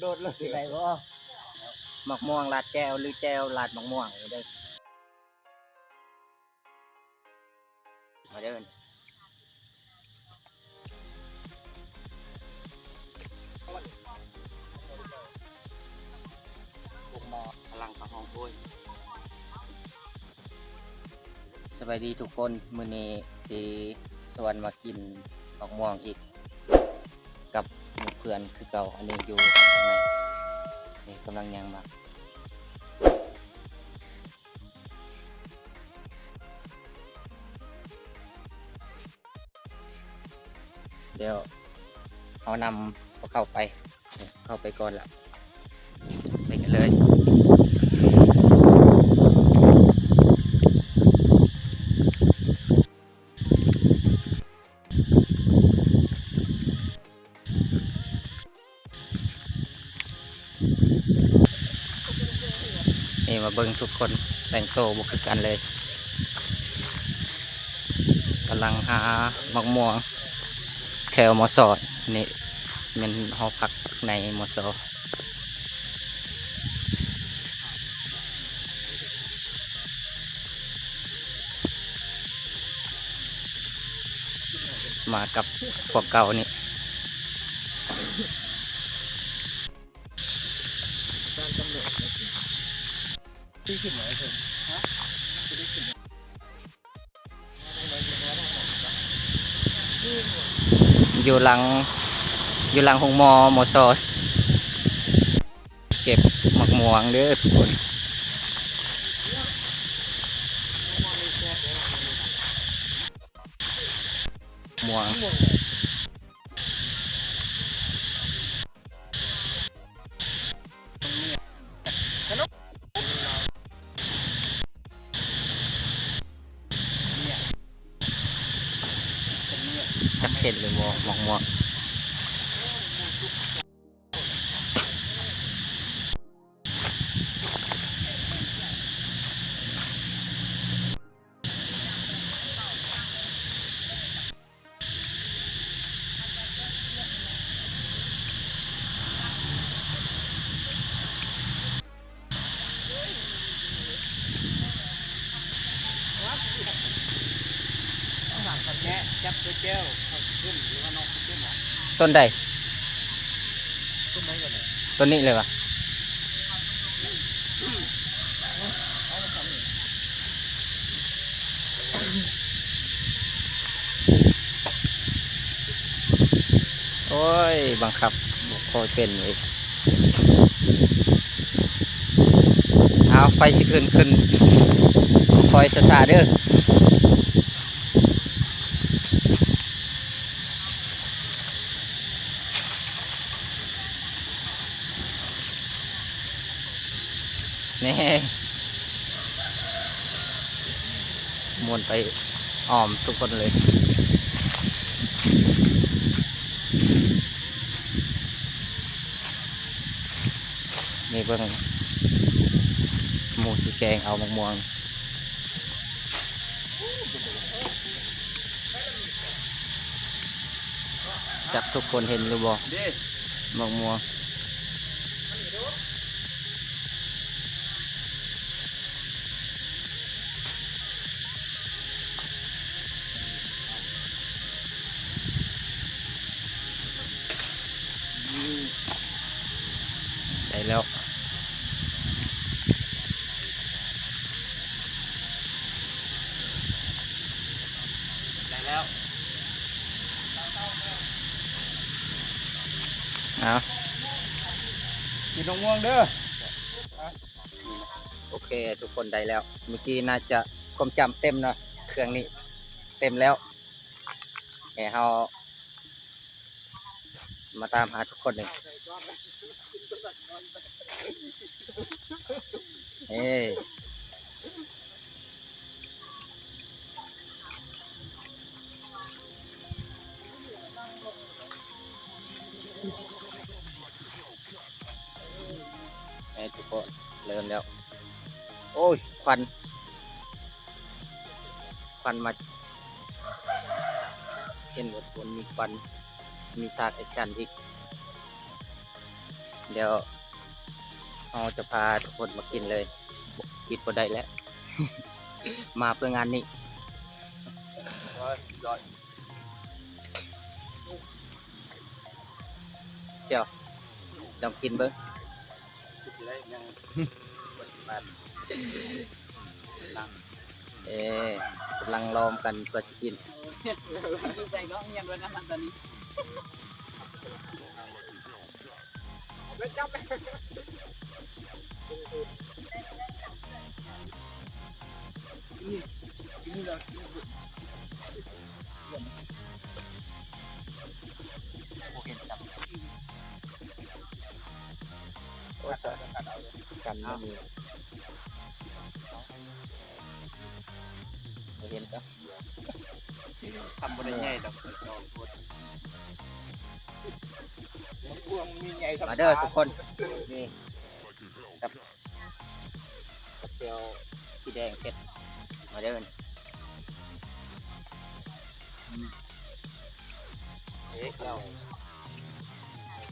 โดดเลยไปบ่หมักม่วงลาดแก้วหรือแก้วลาดหมักม่วงนี่เด้อมาเดินผมมอพลังของห้องด้วยสวัสดีทุกคน มื้อนี้สิสวนมากินหมักม่วงอีกกับห มีเพื่อนคือเก่าอันนี้อยู่ข้างในนี่กำลังยังมาเดี๋ยวเอานำเขาเข้าไป เข้าไปก่อนละไปกันเลย เบิงทุกคนแต่งโตบุคือกันเลยกำลังหามักม่วงแถวมอสอดนี่มันหอพักในมอสอมากับพวกเก่านี่ อะฮะจะได้ขึ้นอยู่หลังอยู่หลังหงมอมอสอดเก็บหมักม่วงเด้อทุกคนม่วง ต้นใดต้นได้ก่อนเลยต้นนี้เลยวะโอ้ย บังคับบ่คอยเป็นเลยเอาไฟสิขึ้นขึ้นคอยสะสาเด้อนี่มวน ไปอ้อมทุกคนเลย นี่เบิ่งหมูสีแกงเอามะม่วงจับทุกคนเห็นหรือบ่เด้มะม่วงได้แล้ว ได้แล้ว เอา ง่วงเด้อโอเค ทุกคนได้แล้ว เมื่อกี้น่าจะความจำเต็มเนาะเครื่องนี้เต็มแล้วเฮ้เรามาตามหาทุกคนหนึ่งเฮ้ ยไอ้ทุกคนเริ่มแล้ว โอ้ย ควัน ควันมาเช่นบทบนมีควัน มีฉากแอคชั่นอีก เดี๋ยวเราจะพาทุกคนมากินเลยกินบ่ได้แล้ว มาเพื่องานนี้เชียวลองกินเบิ้ง คิดเลยยังปฏิบัตินั่ ว้นะตอนนี้แล้วจับไปโอเคจับว่าสะกันไม่มีบ่เห็นก็ทำบริใหญ่ดอกจอมพูดพวงมีใหญ่มาเด้อทุกคนนี่กับกับเจียวสีแดงเผ็ดมาเด้อเอ๊ะเรา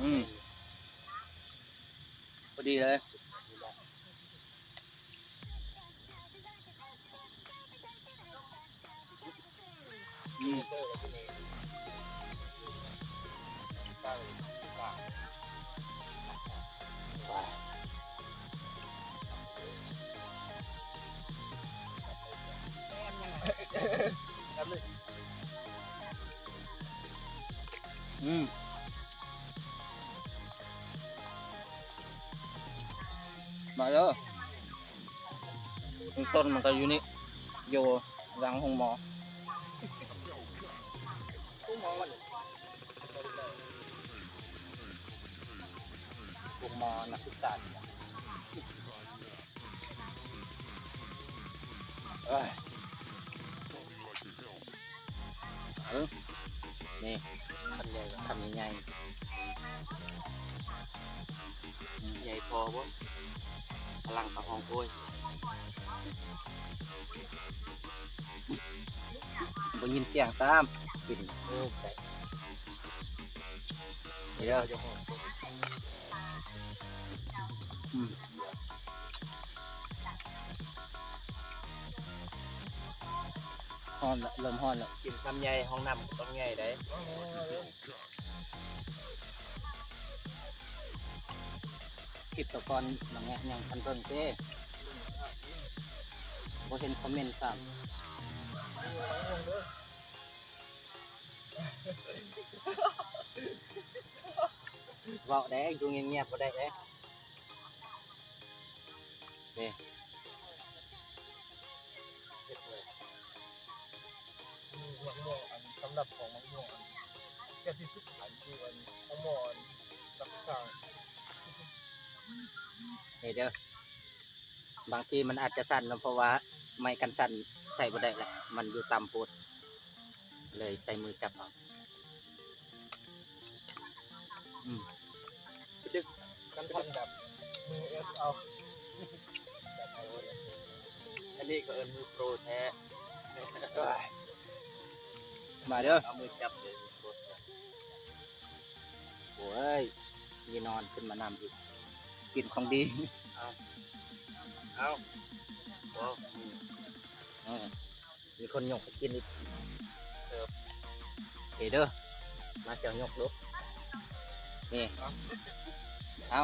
อืม พอดีเมอืมมาเด้อต้นมันก็อยู่นี่อยู่หลังห้องหมอตู้มองมันห้องหมอนักศึกษาเอ้ยนี่ทำใหญ่ทำยังไงใหญ่พอบ่ พลังตะหองโอ้ยบ่ยินเสียงซ้ำกินเออแต่นี่เด้อเราจะหองอืมฮ้อนละเริ่มฮ้อนล้วกินคำใหญ่ห้องน้ำต้องใหญ่ได้ คลิปตะกอนบางแง่ยังทันเพิ่งเจ้บ่เห็นคอมเมนต์ซ้ำเว้าได้อยู่เงียบๆบ่ได้เด้มะม่วงอันสำหรับของมะม่วงอันแค่ที่สุดอันคืออันมะม่วงอันรักษา นี่เด้อบางทีมันอาจจะสั่นเนอะเพราะว่าไม้กันสั่นใส่บ่ได้ละมันอยู่ต่ำโพดเลยใส่มือจับเอากันทำแบบมือเอสเอาแบบเอาเลยอันนี้ก็เอินมือโปรแท้มาเด้อเอามือจับเลยมือโปรโอ้ยยีนอนขึ้นมานำอีก กินของดีเอาโอ้เออมีคนยกไปกินอีกเออเฮ้เด้อมาเจ้ายกลุกนี่เอา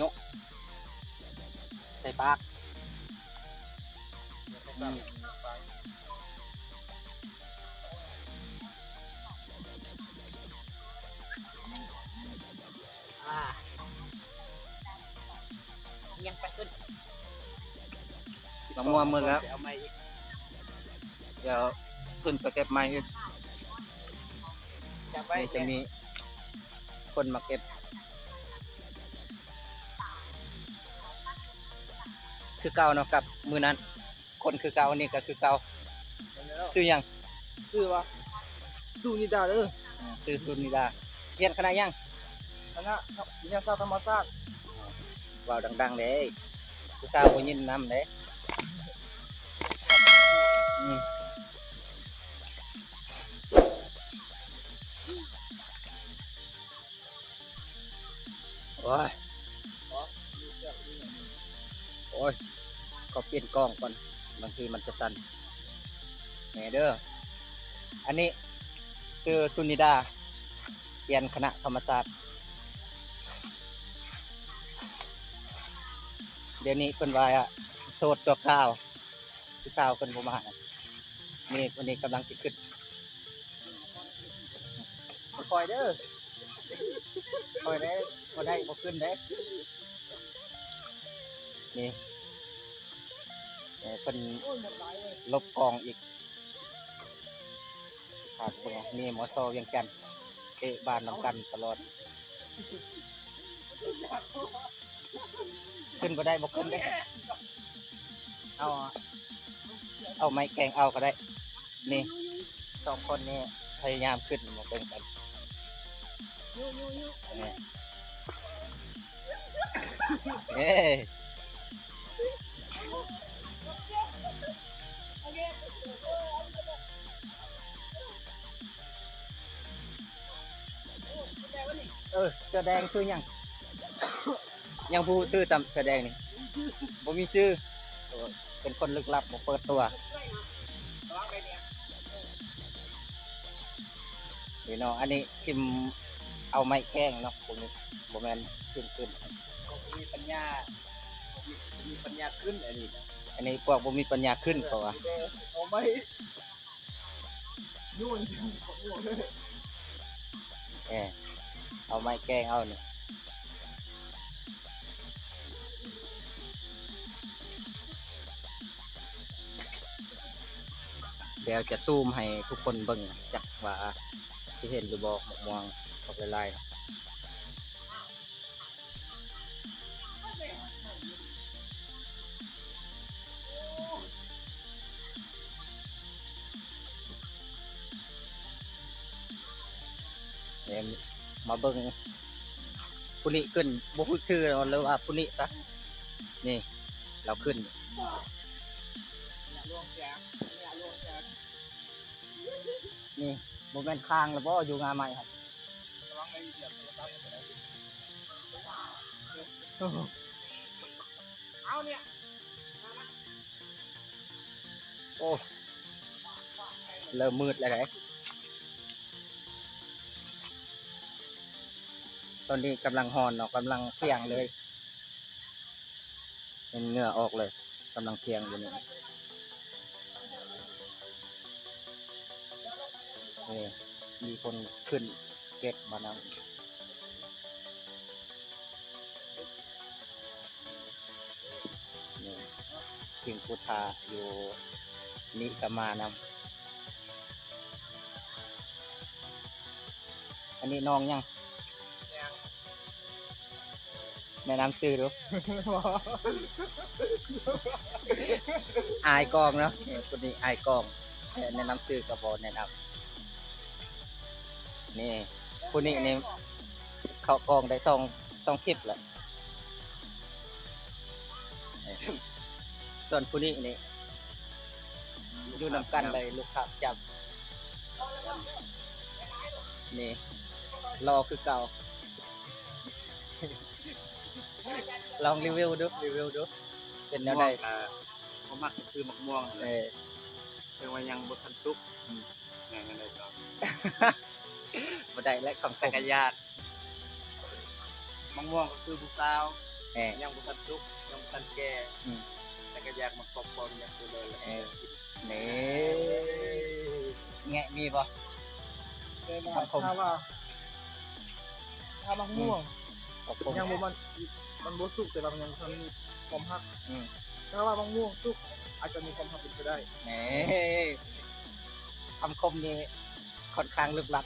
ยกใส่ปากอืมไปอ่า ยังไปขึ้นมะม่วงมือแล้วเอาไม้อีกเดี๋ยวขึ้นไปเก็บไม้อีกจับไว้นี่จะมีคนมาเก็บ คือเก่าเนาะกับมือนั้น คนคือเก่านี่ก็คือเก่าซื้อหยังชื่อว่าสูนิดาเด้ออ่าซื้อซุนิดาเรียนคณะหยังคณะวิทยาศาสตร์ธรรมศาสตร์เว้าดังๆเด้ผู้สาวบ่ยินนำเด้โอ้ย โอ้ย ก็เปลี่ยนกล้องก่อน บางทีมันจะสั่นแหนเด้อ อันนี้ คือสุนิดา เรียนคณะธรรมศาสตร์ เดี๋ยวนี้เพิ่นว่าอะโสดชั่วคราวผู้สาวเพิ่นบ่มานี่วันนี้กำลังสิขึ้นคอยเด้อคอยได้บ่ได้บ่ขึ้นเด้นี่เอ่อเพิ่นลบกองอีกขาดเบิ่งนี่หมอซอเวียงจันทน์เตะบ้านนํกันตลอด ขึ้นบ่ได้บ่ขึ้นเด้ เอา เอาไม้แกงเอาก็ได้ นี่สองคนนี่พยายามขึ้นมาเบิ่งกันนี่เอ้ยเออเสื้อแดงชื่อหยัง ยังผู้ชื่อจำเสื้อแดงนี่บ่มีชื่อเออเป็นคนลึกลับบ่เปิดตัวนี่เนาะอันนี้พิมพ์เอาไม้แข้งเนาะผมบ่แม่นขึ้นขึ้นมีปัญญามีปัญญาขึ้นอันนี้นะอันนี้พวกบ่มีปัญญาขึ้นเขาว่าเอาไม่ยุ่นเออเอาไม้แกงเอานี่เดี๋ยวจะซูมให้ทุกคนเบิ่งจักว่าสิเห็นหรือบ่หมกม่วงออกลายๆเดี๋ยวมาเบิ่งผู้นี้ขึ้นบ่พูดชื่อเราเลยว่าผู้นี้ซะนี่ เราขึ้น นี่บ่แม่นคางแล้วบ่อยู่งาใหม่ครับโอ้เริ่มมืดแล้วไงตอนนี้กำลังหอนเนาะกำลังเพียงเลยเป็นเหงื่อออกเลยกำลังเพียงอยู่นี่ นี่มีคนขึ้นเก็บมานำนี่ทิงพุทธาอยู่นิกมานำอันนี้น้องยังแนะนำชื่อดูอายกองเนาะเนี่ยคนนี้อายกองแนะนำชื่อกับบอแนะนำ นี่คนนี้นี่เขากองได้สองสองคลิปแหละเอ้ยส่วนคนนี้นี่อยู่นำกันเลยลูกค้าจับนี่รอคือเก่า ลองรีวิวดูรีวิวดูเป็นแนวใดอ่าผมมักคือมะม่วงเอเลยอเป็นว่ายังบนทันซุกงานอะไรต่ อบ่ได้และคำจัตกรยานมะม่วงก็คือผู้สาวเออยังบนทันซุกยังบนทันแก่อืมจักรยานมาครอบครองอย่างคือเลยเออนี่แงะมีบ่แต่ว่าถ้าว่าถ้าบางม่วงขอบผมยังบ่มันมันบ่สุกแต่ว่ามันยังทันมีความฮักอืมถ้าว่าบางม่วงสุกอาจจะมีความฮักเป็นไปได้ นี่คำคมนี้ค่อนข้างลึกลับ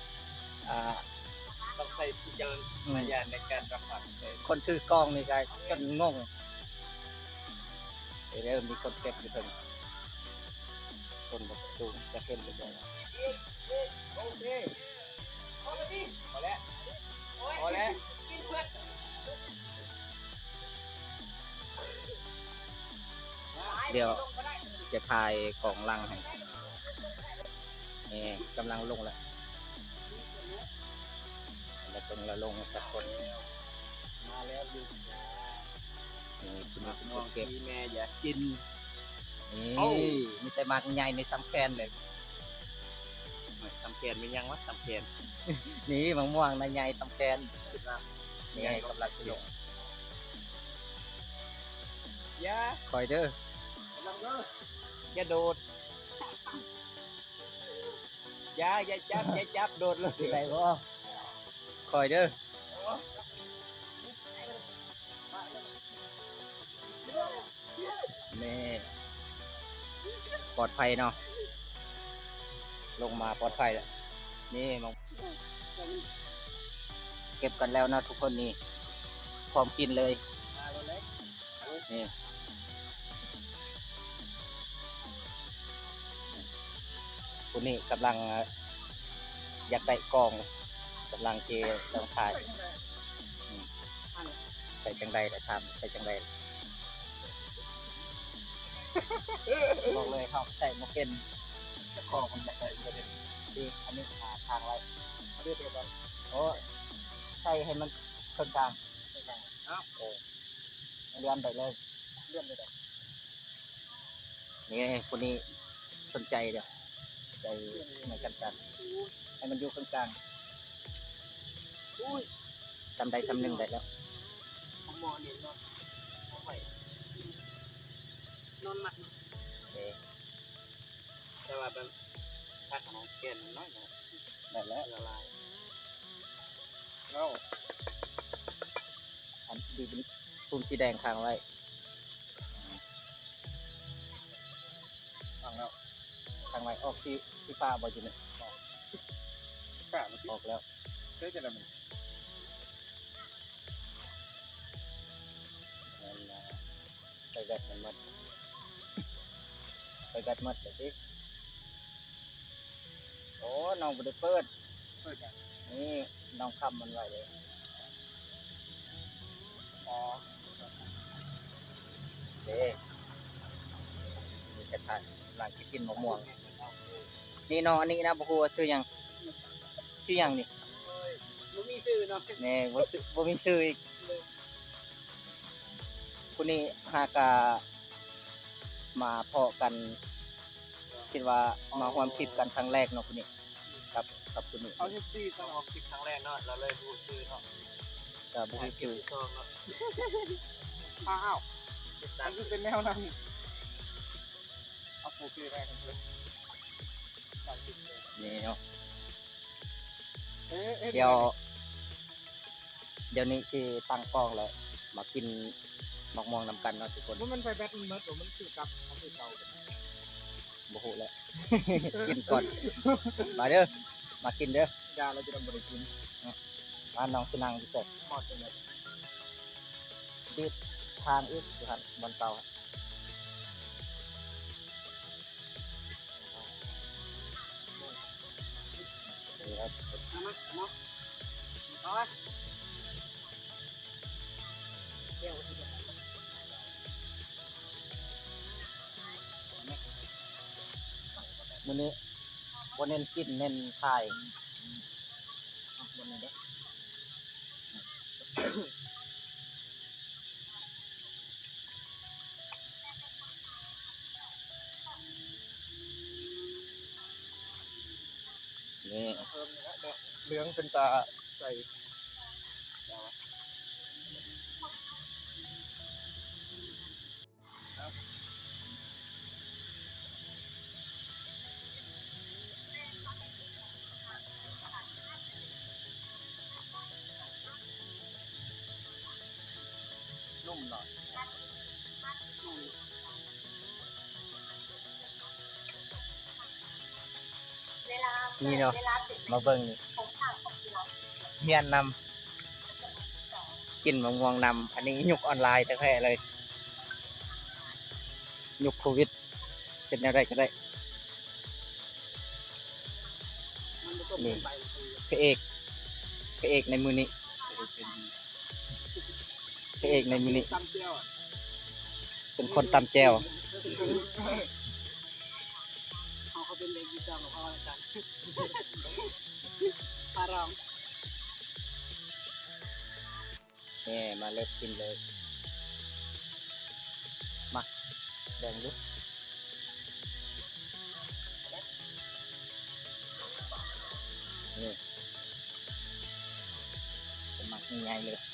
อ่าต้องใช้พิจารอืมณญาณในการรับฟังเลยคนถือกล้องนี่ก็จนงงเดี๋ยวเริ่มมีคนเก็บอยู่ถึงคนบอกดูจะเห็นหรือเปล่าโอเคพอแล้วพอแล้วเดี๋ยวจะถ่ายของลังให้นี่กำลังลงแล้วแล้ว ตรงละลงสักคนนมาแล้วดูจ้านี่คุณมะแม่ม่วงเก็บที่แม่อยากกินนี่เอ้ามีแต่หมากใหญ่ในซ้ำแคนเลยสำเพ็ญเป็นยังวะสำเพ็ญนี่มะม่วงในใหญ่ซ้ำแคนนี่ไงกำลังลงยาคอยเด้อลังเด้ออย่าโดดอยาอย่าจับอย่าจับโดดเลยสิไรบ่ คอยเด้อนี่ปลอดภัยเนาะลงมาปลอดภัยแล้วนี่มะเก็บกันแล้วนะทุกคนนี่พร้อมกินเลยนี่คุณนี่กำลังเอ่ออยากได้กล้อง กำลังเจลองถ่ายใส่จังใดแต่ทำใส่จังใดบอกเลยเขาใส่โมเป็นจ้าขอมันจะใส่ประเด็นดีอันนี้หาทางไว้เอาเรียบร้อยโอ้ใส่ให้มันครื่องกลางครื่องกลางเอ้าเออเลื่อนไปเลยเลื่อนไปเลยนี่คนนี้สนใจเดี๋ยวใจในกันกันให้มันอยู่ครื่องกลาง อุ้ยจำได้จำหนึ่งได้แล้วของหมอนี่เนาะเอาไว้นอนหมักเอ๊ะแต่ว่าเป็นพักของแกนน้อยนะได้แล้วละลายเอ้าอันดีเป็นปุ่มสีแดงค้างไว้ฟังแล้วค้างไว้ออกที่ที่ป้าบอจิเนี่ยกล้ามาที่ออกแล้วเจ๊จะทำมัน ไปแบตมันหมดไปแบตหมดเลยสิโอ้น้องบไดเปิด เปิดกันนี่น้องคำมันไว้เลยอ๋อเด้มีกระทะหลังกินมะม่วง นี่น้องอันนี้นะบอกว่าซื้อหยังชื่อหยังนี่มันมีชื่อเนาะ แนี่บ่ซื้อบ่มีชื่ออีกคุ ณนี่หากามาพอกัน คิดว่ามาความคิดกันครั้งแรกเนาะคุณนี่ครับกับคุณนี่เอาที่ซีต้องออกคลิปครั้งแรกเนาะเราเลยพูดชื่อเนาะก็บ่มีชื่อซองเนาะอ้าวติดอัตามนนี้เป็นแนวนั้นเอาโอเคแรกกันเลยตามติดเลยนี่เนาะเอ๊ะอ๊ะเดี๋ยวเดี๋ยวนี้ที่ตั้งกล้องแล้วมากิน มะม่วงนำกันเนาะทุกคนว่ามันไปแบตมันเมิดหรือมันคือกลับมันคือเก่ากันบ่ฮู้แล้ว กินก่อน มาเด้อ มากินเด้อยาเราจะทำบริกินมาน้องสินั่งที่เสร็จหมดเลยที่ทางอีกอยู่ครับบนเตาครับนี่ครับเอามาเอามาเอามา มื้อนี้บ่เน้นกินเน้นถ่ายบนนี้เด้อนี่เพิ่มนะเด้อเหลืองเป็นตาใส่ นุ่มหน่อยนี่เนาะมาเบิ่งนี่เมียนนำกินมะม่วงนำอันนี้ยุคออนไลน์แท้เลยยุคโควิดเป็นอะไรก็ได้มันก็นี่เป็นใบพระเอกพระเอกในมือนี้ ระเอกในมือนี้ตำเจียวอะเป็นคนตำแจวเขาเขาเป็นเด็กดีจังของเขาอาจารย์อารามแน่มาเล็บกินเลย มาแบ่งลุกนี่ผมมักง่ายๆเลย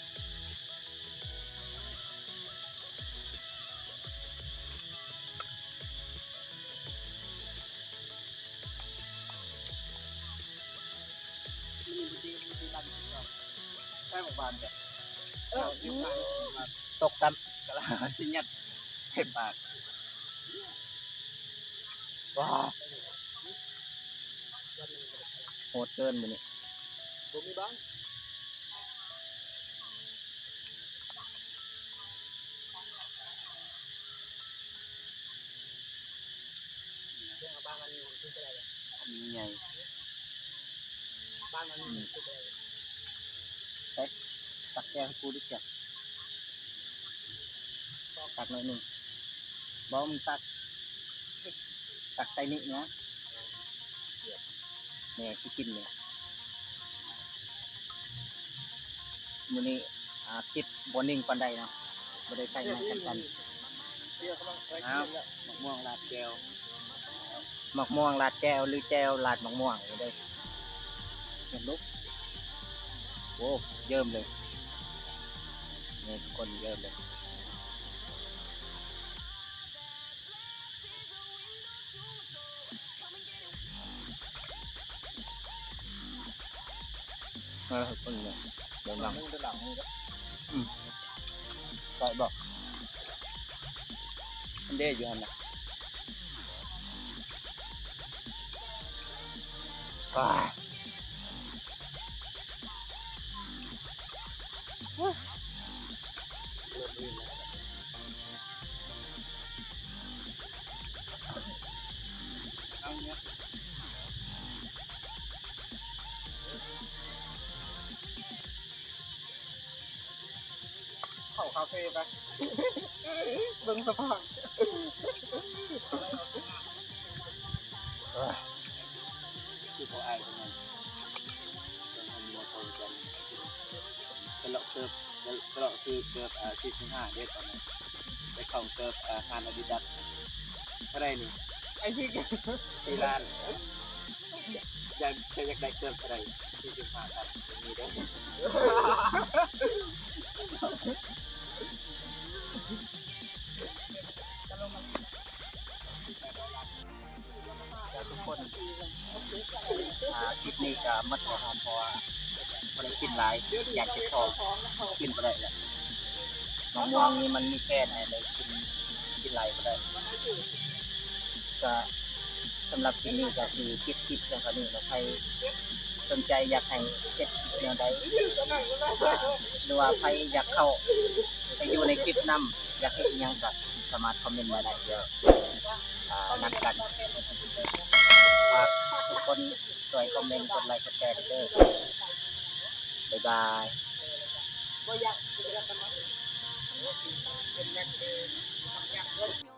ใช่หมู่บ้านเนี่ยเอออยู่ใต้หมู่บ้านตกตกะลาสิยัดเส้นปากำว้าโหดเกินมือนี่บ่มีบ้างเรื่องบ้านมันมีคนซื้อไปแล้วมีใหญ่บ้านมันมีคนซื้อไปแล้วตักแกงกูดิเสียตักหน่อยหนึ่งบอกมึงตัก ตักใส่นี่นะเนี่ยที่กินเนี่ยมือนี้อ่าคิดบนนิ่งปันใดเนาะไม่ได้ใส่งานกันกันเดี๋ยวกำลังไปอ้าวกินแล้วมะม่วงลาดแก้วหมักม่วงลาดแก้วหรือแก้วลาดหมักม่วงนี่เลยเห็นลุก โอ้เยิ่มเลยนี่ทุกคนเยิ่มเลยเออคนเนี่ยเดี๋ยวหลังมึงจะหลังมึงก็ใส่บอกมันเด้อยู่หันนะว้า คาเฟ่ไปเบิ่งสภาพคือเขาอายทำไมเป็นคนมัวโตกันตลอดเติบตลอดคือเติบอ่าที่สิบห้าเด็ดตอนนั้นไปเข้าเติบอ่างานอดิดาสเท่าไรนี่ไอ้ที่ที่ร้านอยากจะอยากได้เติบเท่าไรที่สิบห้าครับมีได้ คนอ่าคลิปนี้ก็มัดหัวหอมเพราะว่ได้กินหลายอยากจะพอกินไปได้แหละมะม่วงนี่มันมีแค่ไหนเลยกินกินหลายไปได้ก็สำหรับคลิปนี้ก็คือคิดคลิปเพียงเท่านี้แล้วใครสนใจอยากให้เก็บคลิปแนวใดหรือว่าใครอยากเข้าไปอยู่ในคลิปนํอยากให้อิหยังก็สามารถคอมเมนต์มาได้เดี๋ยวอ่านัดกัน ฝากทุกคนช่วยคอมเมนต์กดไลค์กดแชร์ด้วยเด้อบ๊ายบายก็อยากจกเป็นแม็กเป็นทำยากเลย